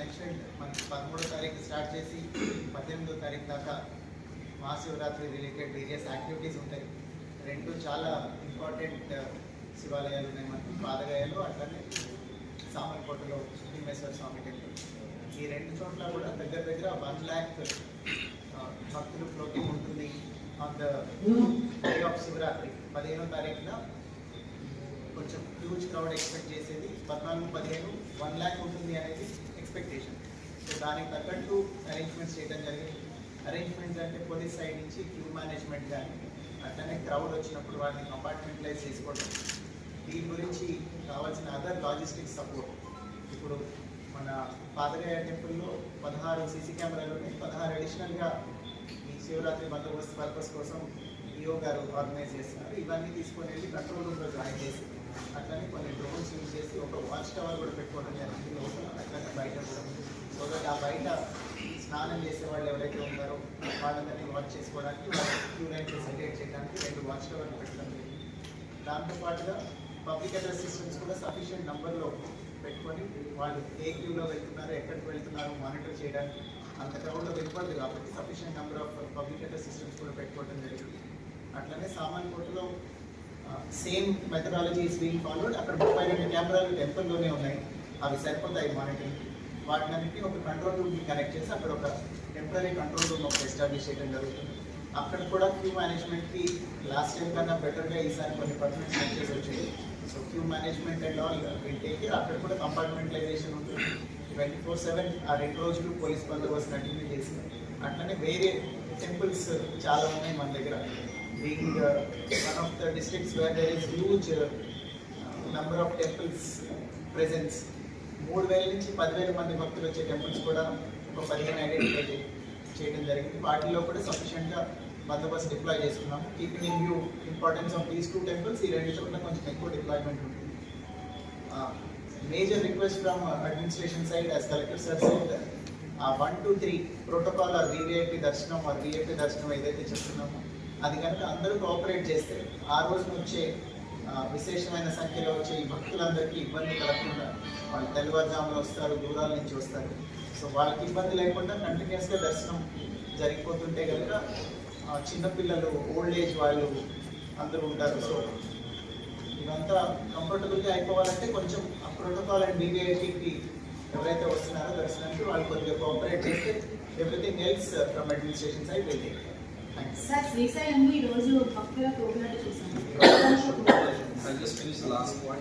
Mention మనకి పదమూడో తారీఖు స్టార్ట్ చేసి పద్దెనిమిదో తారీఖు దాకా మహాశివరాత్రి రిలేటెడ్ వేరియస్ యాక్టివిటీస్ ఉంటాయి. రెండు చాలా ఇంపార్టెంట్ uh, శివాలయాలు ఉన్నాయి మనకి. పాదగాయలు అట్లనే సామర్కోటలో భీమేశ్వర స్వామి టెంపుల్ ఈ రెండు చోట్ల కూడా దగ్గర దగ్గర వన్ ల్యాక్ uh, భక్తులు ఫ్లోటింగ్ ఉంటుంది on the day of Shivaratri. పదిహేనో తారీఖున కొంచెం హ్యూజ్ క్రౌడ్ ఎక్స్పెక్ట్ చేసేది. పద్నాలుగు పదిహేను వన్ ల్యాక్ ఉంటుంది అనేది ఎక్స్పెక్టేషన్ సో దానికి తగ్గట్టు అరేంజ్మెంట్స్ చేయడం జరిగింది. అరేంజ్మెంట్స్ అంటే పోలీస్ సైడ్ నుంచి క్యూ మేనేజ్మెంట్ కానీ అట్లనే క్రౌడ్ వచ్చినప్పుడు వాటిని కంపార్ట్మెంటలైజ్ చేసుకోవడం దీని గురించి కావాల్సిన అదర్ లాజిస్టిక్స్ సపోర్ట్ ఇప్పుడు మన పాదగయ టెంపుల్లో పదహారు సీసీ కెమెరాలు ఉన్నాయి. పదహారు అడిషనల్గా ఈ శివరాత్రి బందోబస్తు పర్పస్ కోసం ఈఓ గారు ఆర్గనైజ్ చేస్తున్నారు. ఇవన్నీ తీసుకొని వెళ్ళి కంట్రోల్ రూమ్లో జాయిన్ చేసి అట్లనే కొన్ని డ్రోన్స్ యూజ్ చేసి ఒక వాచ్ టవర్ కూడా పెట్టుకోవడం జరిగింది. బయట కూడా సో ఆ బయట స్నానం చేసే వాళ్ళు ఎవరైతే ఉన్నారో వాళ్ళందరినీ వాచ్ చేసుకోవడానికి క్యూ లైన్ ఫెసిలిటేట్ చేయడానికి రెండు వాచ్ టవర్లు పెట్టడం జరిగింది దాంతోపాటుగా పబ్లిక్ అడ్రస్ సిస్టమ్స్ కూడా సఫిషియెంట్ నెంబర్లో పెట్టుకొని వాళ్ళు ఏ క్యూలో వెళ్తున్నారు ఎక్కడికి వెళ్తున్నారో మానిటర్ చేయడానికి అంత క్రౌడ్లో వెళ్ళిపోతుంది కాబట్టి sufficient number of public address systems కూడా పెట్టుకోవడం జరిగింది అట్లనే సామాన్ కోర్టులో same methodology is being followed అక్కడ ముప్పై రెండు కెమెరాలు టెంపుల్లోనే ఉన్నాయి. అవి సరిపోతాయి మానిటరింగ్ వాటినన్నింటినీ ఒక కంట్రోల్ రూమ్కి కనెక్ట్ చేసి అక్కడ ఒక టెంపరీ కంట్రోల్ రూమ్ ఒక ఎస్టాబ్లిష్ చేయడం జరుగుతుంది. అక్కడ కూడా క్యూ మేనేజ్మెంట్కి లాస్ట్ టైం కన్నా బెటర్గా ఈసారి కొన్ని పర్సెంట్ చేంజెస్ వచ్చాయి. So queue management and all will అక్కడ కూడా కంపార్ట్మెంటలైజేషన్ ఉంటుంది. ట్వంటీ ఫోర్ సెవెన్ ఆ రెండు రోజులు పోలీస్ బందోబస్తు కంటిన్యూ చేసి అట్లనే వేరే టెంపుల్స్ చాలా ఉన్నాయి మన దగ్గర. Being one of the districts where there is huge number of temples presence మూడు వేల నుంచి పదివేల మంది భక్తులు వచ్చే టెంపుల్స్ కూడా ఒక పదిహేను ఐడెంటిఫై చేయడం జరిగింది. వాటిలో కూడా సఫిషియెంట్గా బందోబస్తు డిప్లాయ్ చేసుకున్నాము. Keeping in view importance of these two temples ఈ రెండు చోట్ల కొంచెం ఎక్కువ డిప్లాయ్మెంట్ ఉంటుంది. Major request from administration side as collector sir side one two three protocol or VVIP దర్శనం ఆర్ విఐపి దర్శనం ఏదైతే చెప్తున్నామో అది కనుక అందరూ కోఆపరేట్ చేస్తే ఆ రోజు వచ్చే విశేషమైన సంఖ్యలో వచ్చే ఈ భక్తులందరికీ ఇబ్బంది కలగకుండా వాళ్ళు తెల్లవారుజామున వస్తారు దూరాల నుంచి వస్తారు. సో వాళ్ళకి ఇబ్బంది లేకుండా కంటిన్యూస్గా దర్శనం జరిగిపోతుంటే కనుక చిన్నపిల్లలు ఓల్డ్ ఏజ్ వాళ్ళు అందరూ ఉంటారు. సో ఇదంతా కంఫర్టబుల్గా అయిపోవాలంటే కొంచెం ఆ ప్రోటోకాల్ అండ్ బీబీఐటీకి ఎవరైతే వస్తున్నారో దర్శనానికి వాళ్ళు కొద్దిగా కోఆపరేట్ చేస్తే everything else from administration side thanks sir Srisailam ఈ రోజు భక్తుల పోగులాట చూసాము. I just finished the last point.